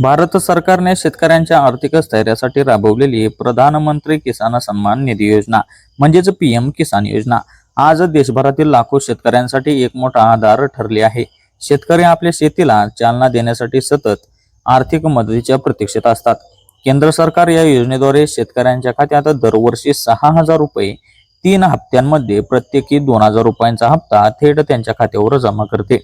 भारत सरकारने शेतकऱ्यांच्या आर्थिक स्थैर्यासाठी राबवलेली प्रधानमंत्री किसान सन्मान निधी योजना म्हणजेच पी एम किसान योजना आज देशभरातील लाखो शेतकऱ्यांसाठी एक मोठा आधार ठरली आहे. शेतकरी आपल्या शेतीला चालना देण्यासाठी सतत आर्थिक मदतीच्या प्रतीक्षेत असतात. केंद्र सरकार या योजनेद्वारे शेतकऱ्यांच्या खात्यात दरवर्षी सहा हजार रुपये तीन हप्त्यांमध्ये प्रत्येकी दोन हजार रुपयांचा हप्ता थेट त्यांच्या खात्यावर जमा करते.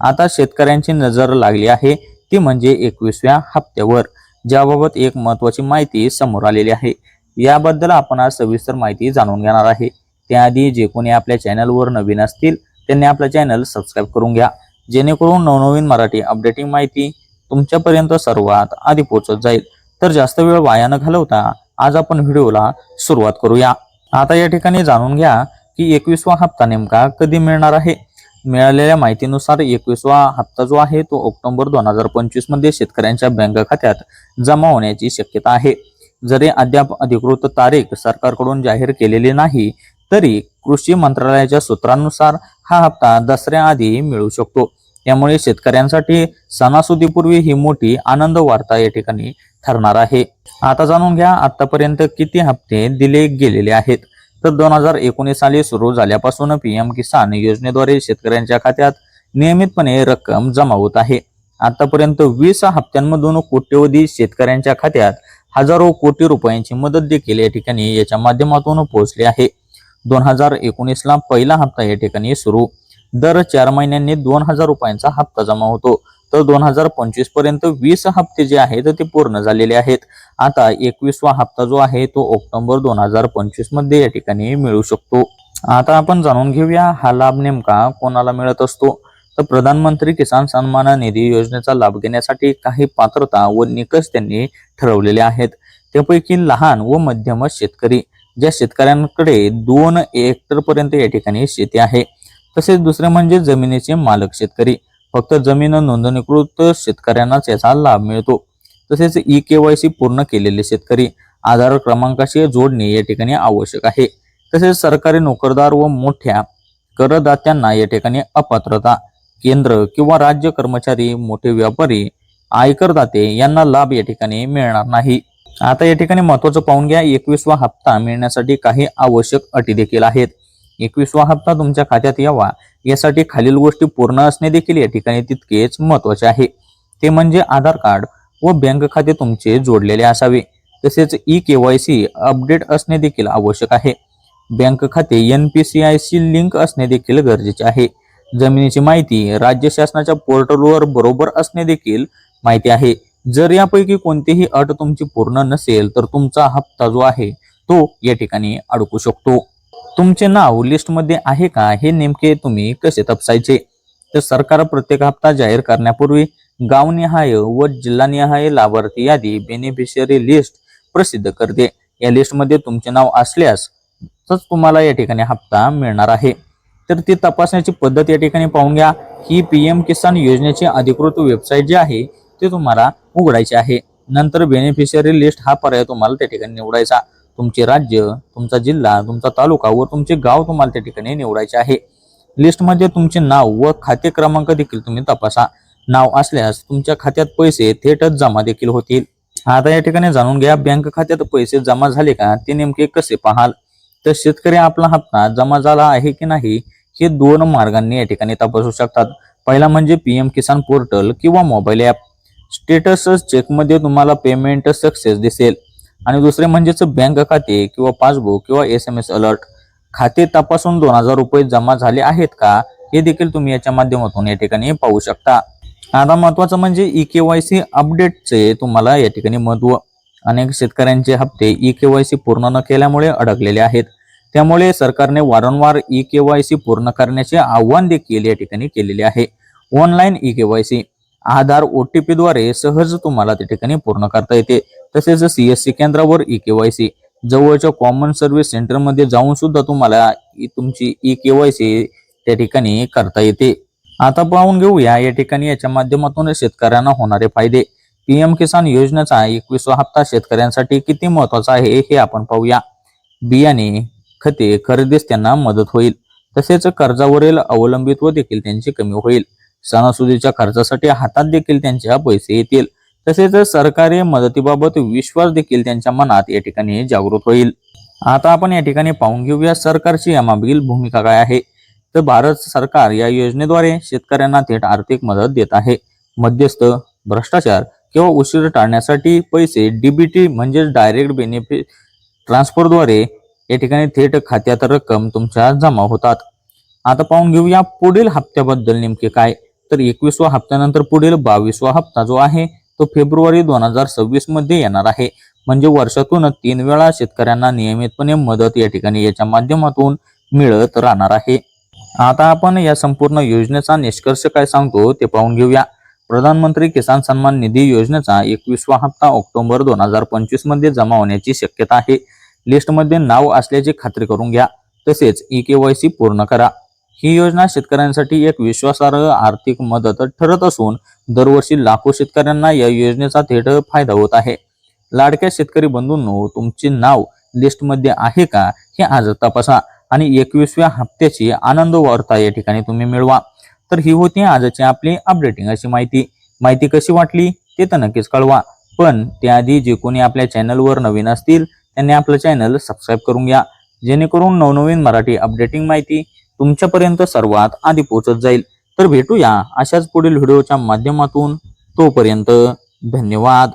आता शेतकऱ्यांची नजर लागली आहे. ती म्हणजे एकवीसव्या हप्त्यावर ज्याबाबत एक महत्वाची माहिती समोर आलेली आहे. याबद्दल आपण आज सविस्तर माहिती जाणून घेणार आहे. त्याआधी जे कोणी आपल्या चॅनलवर नवीन असतील त्यांनी आपलं चॅनल सबस्क्राईब करून घ्या. जेणेकरून नवनवीन मराठी अपडेटिंग माहिती तुमच्यापर्यंत सर्वात आधी पोहोचत जाईल. तर जास्त वेळ वाया न घालवता आज आपण व्हिडिओला सुरुवात करूया. आता या ठिकाणी जाणून घ्या की एकवीसवा हप्ता नेमका कधी मिळणार आहे? मिळालेल्या माहितीनुसार एकवीसवा हप्ता जो आहे तो ऑक्टोबर दोन हजार पंचवीसमध्ये शेतकऱ्यांच्या बँक खात्यात जमा होण्याची शक्यता आहे. जरी अद्याप अधिकृत तारीख सरकारकडून जाहीर केलेली नाही तरी कृषी मंत्रालयाच्या सूत्रांनुसार हा हप्ता दसऱ्याआधी मिळू शकतो. त्यामुळे शेतकऱ्यांसाठी सणासुदीपूर्वी ही मोठी आनंद वार्ता या ठिकाणी ठरणार आहे. आता जाणून घ्या आतापर्यंत किती हप्ते दिले गेलेले आहेत. तर दोन हजार एकोणीस साली सुरू झाल्यापासून पीएम किसान योजनेद्वारे शेतकऱ्यांच्या खात्यात नियमितपणे रक्कम जमा होत आहे. आतापर्यंत वीस हप्त्यांमधून कोट्यवधी शेतकऱ्यांच्या खात्यात हजारो कोटी रुपयांची मदत देखील या ठिकाणी याच्या माध्यमातून पोहोचली आहे. दोन हजार एकोणीसला पहिला हप्ता या ठिकाणी सुरू. दर चार महिन्यांनी दोन हजार रुपयांचा हप्ता जमा होतो. तर दोन हजार पंचवीसपर्यंत वीस हप्ते जे आहेत ते पूर्ण झालेले आहेत. आता एकवीसवा हप्ता जो आहे तो ऑक्टोबर दोन हजार पंचवीसमध्ये या ठिकाणी मिळू शकतो. आता आपण जाणून घेऊया हा लाभ नेमका कोणाला मिळत असतो? तर प्रधानमंत्री किसान सन्मान निधी योजनेचा लाभ घेण्यासाठी काही पात्रता व निकष त्यांनी ठरवलेले आहेत. त्यापैकी लहान व मध्यम शेतकरी ज्या शेतकऱ्यांकडे दोन हेक्टर पर्यंत या ठिकाणी शेती आहे. तसेच दुसरे म्हणजे जमिनीचे मालक शेतकरी. फक्त जमीन नोंदणीकृत शेतकऱ्यांनाच याचा लाभ मिळतो. तसेच ई केवायसी पूर्ण केलेले शेतकरी आधार क्रमांकाशी जोडणे या ठिकाणी आवश्यक आहे. तसेच सरकारी नोकरदार व मोठ्या करदात्यांना या ठिकाणी अपात्रता केंद्र किंवा राज्य कर्मचारी मोठे व्यापारी आयकरदाते यांना लाभ या ठिकाणी मिळणार नाही. आता या ठिकाणी महत्वाचं पाहून घ्या एकवीसवा हप्ता मिळण्यासाठी काही आवश्यक अटी देखील आहेत. एकवीसवा हप्ता तुमच्या खात्यात यावा. यासाठी खालील गोष्टी पूर्ण असणे देखील या ठिकाणी तितकेच महत्त्वाचे आहे. ते म्हणजे आधार कार्ड व बँक खाते तुमचे जोडलेले असावे. तसेच E K Y C update असणे देखील आवश्यक आहे. बँक खाते N P C I C link असणे देखील गरजेचे आहे. जमिनीची माहिती राज्य शासनाच्या पोर्टलवर बरोबर असणे देखील माहिती आहे. जर यापैकी कोणतीही अट तुमची पूर्ण नसेल तर तुमचा हप्ता जो आहे तो या ठिकाणी अडकू शकतो. तुमचे नाव लिस्टमध्ये आहे का? हे नेमके तुम्ही कसे तपासायचे? तर सरकार प्रत्येक हप्ता जाहीर करण्यापूर्वी गावनिहाय व जिल्हानिहाय लाभार्थी यादी बेनिफिशियरी लिस्ट प्रसिद्ध करते. या लिस्टमध्ये तुमचे नाव असल्यास तर तुम्हाला या ठिकाणी हप्ता मिळणार आहे. तर ती तपासण्याची पद्धत या ठिकाणी पाहून घ्या. ही पी एम किसान योजनेची अधिकृत वेबसाईट जी आहे ती तुम्हाला उघडायची आहे. नंतर बेनिफिशियरी लिस्ट हा पर्याय तुम्हाला त्या ठिकाणी निवडायचा. तुमचे राज्य तुमचा जिल्हा तुमचा तालुका व तुमचे गाव तुम्हाला त्या ठिकाणी निवडायचे आहे. लिस्टमध्ये तुमचे नाव व खाते क्रमांक देखील तुम्ही तपासा. नाव असल्यास तुमच्या खात्यात पैसे थेटच जमा देखील होतील. आता या ठिकाणी जाणून घ्या बँक खात्यात पैसे जमा झाले का ते नेमके कसे पाहाल? तर शेतकरी आपला हप्ता जमा झाला आहे की नाही हे दोन मार्गांनी या ठिकाणी तपासू शकतात. पहिला म्हणजे पीएम किसान पोर्टल किंवा मोबाईल ॲप. स्टेटस चेकमध्ये तुम्हाला पेमेंट सक्सेस दिसेल. आणि दुसरे म्हणजेच बँक खाते किंवा पासबुक किंवा एस एम एस अलर्ट खाते तपासून दोन हजार रुपये जमा झाले आहेत का हे देखील तुम्ही याच्या माध्यमातून या ठिकाणी पाहू शकता. आता महत्वाचं म्हणजे ई के वाय सी अपडेटचे तुम्हाला या ठिकाणी महत्त्व अनेक शेतकऱ्यांचे हप्ते ई के वाय सी पूर्ण न केल्यामुळे अडकलेले आहेत. त्यामुळे सरकारने वारंवार ई के वाय सी पूर्ण करण्याचे आव्हान देखील या ठिकाणी केलेले आहे. Online E K Y C Aadhaar O T पीद्वारे सहज तुम्हाला त्या ठिकाणी पूर्ण करता येते. तसेच सीएससी केंद्रावर ई के वाय सी जवळच्या कॉमन सर्व्हिस सेंटरमध्ये जाऊन सुद्धा तुम्हाला तुमची ई के वाय सी त्या ठिकाणी करता येते. आता पाहून घेऊया या ठिकाणी याच्या माध्यमातून शेतकऱ्यांना होणारे फायदे. पीएम किसान योजनेचा एकवीसवा हप्ता शेतकऱ्यांसाठी किती महत्त्वाचा आहे हे आपण पाहूया. बियाणे खते खरेदीस त्यांना मदत होईल. तसेच कर्जावरील अवलंबित्व देखील त्यांचे कमी होईल. सणासुदीच्या खर्चासाठी हातात देखील त्यांच्या पैसे येतील. तसेच सरकारी मदतीबाबत विश्वास देखील त्यांच्या मनात या ठिकाणी जागृत होईल. आता आपण या ठिकाणी पाहून घेऊया सरकारची यामागील भूमिका काय आहे. तर भारत सरकार या योजनेद्वारे शेतकऱ्यांना थेट आर्थिक मदत देत आहे. मध्यस्थ भ्रष्टाचार किंवा उशीर टाळण्यासाठी पैसे डीबीटी म्हणजे डायरेक्ट बेनिफिट ट्रान्सफरद्वारे या ठिकाणी थेट खात्यात रक्कम तुमच्या जमा होतात. आता पाहून घेऊया पुढील हप्त्याबद्दल नेमके काय? तर एकवीसवा हप्त्यानंतर पुढील बावीसवा हप्ता जो आहे तो फेब्रुवारी दोन हजार सव्वीसमध्ये येणार आहे. म्हणजे वर्षातून तीन वेळा शेतकऱ्यांना नियमितपणे मदत या ठिकाणी याच्या माध्यमातून मिळत राहणार आहे. आता आपण या संपूर्ण योजनेचा निष्कर्ष काय सांगतो ते पाहून घेऊया. प्रधानमंत्री किसान सन्मान निधी योजनेचा एकवीसवा हप्ता ऑक्टोबर दोन हजार पंचवीसमध्ये जमा होण्याची शक्यता आहे. लिस्टमध्ये नाव असल्याची खात्री करून घ्या. तसेच ई केवायसी पूर्ण करा. ही योजना शेतकऱ्यांसाठी एक विश्वासार्ह आर्थिक मदत ठरत असून दरवर्षी लाखो शेतकऱ्यांना या योजनेचा थेट फायदा होत आहे. लाडक्या शेतकरी बंधूंनो तुमचे नाव लिस्टमध्ये आहे का हे आज तपासा आणि एकवीसव्या हप्त्याची आनंद वार्ता या ठिकाणी तुम्ही मिळवा. तर ही होती आजची आपली अपडेटिंग अशी माहिती. माहिती कशी वाटली ते तर नक्कीच कळवा. पण त्याआधी जे कोणी आपल्या चॅनलवर नवीन असतील त्यांनी आपलं चॅनल सबस्क्राईब करून घ्या. जेणेकरून नवनवीन मराठी अपडेटिंग माहिती तुमच्यापर्यंत सर्वात आधी पोहोचत जाईल. तर भेटूया अशाच पुढील व्हिडिओच्या माध्यमातून. तोपर्यंत धन्यवाद.